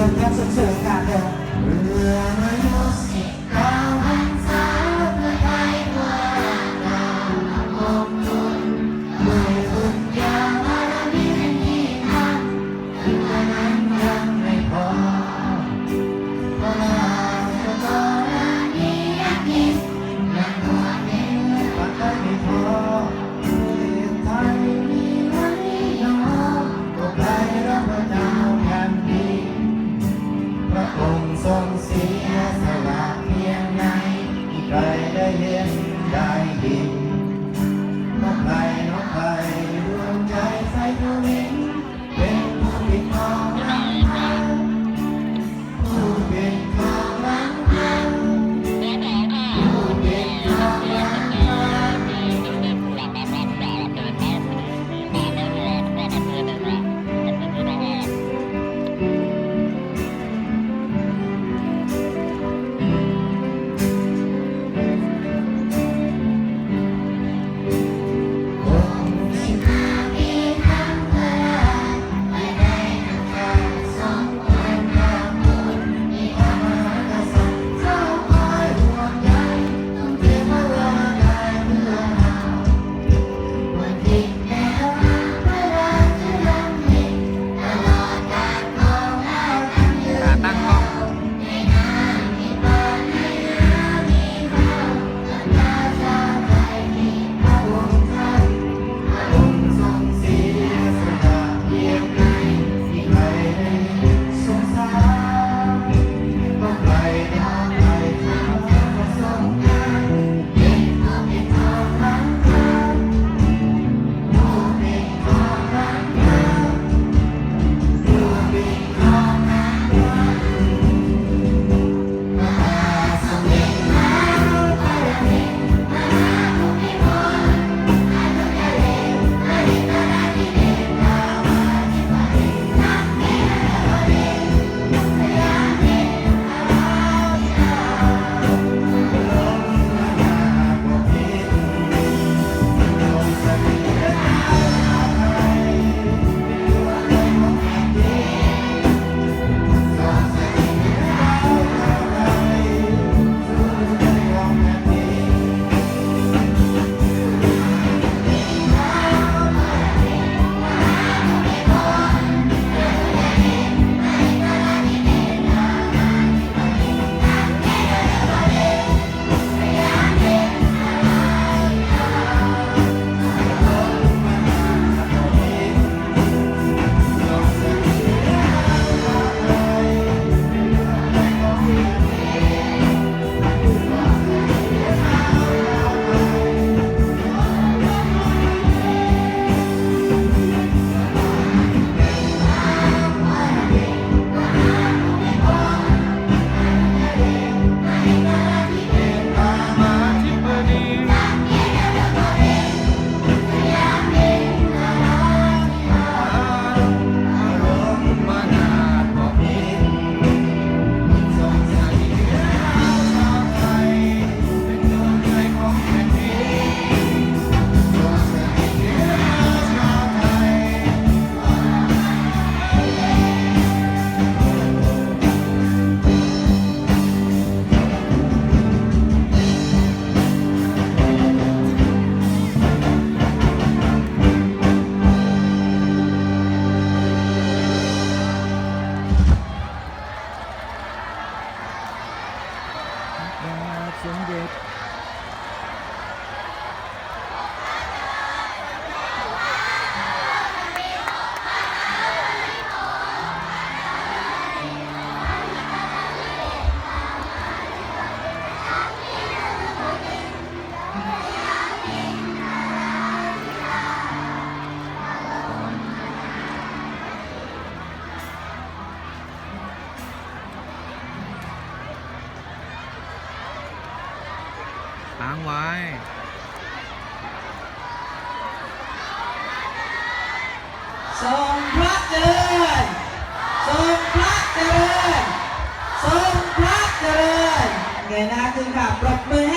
เดินแค่เฉยๆกาสู้สึก ค้างไว้ ทรงพระเจริญ ทรงพระเจริญ ทรงพระเจริญเงยหน้าขึ้นค่ะปรบมือ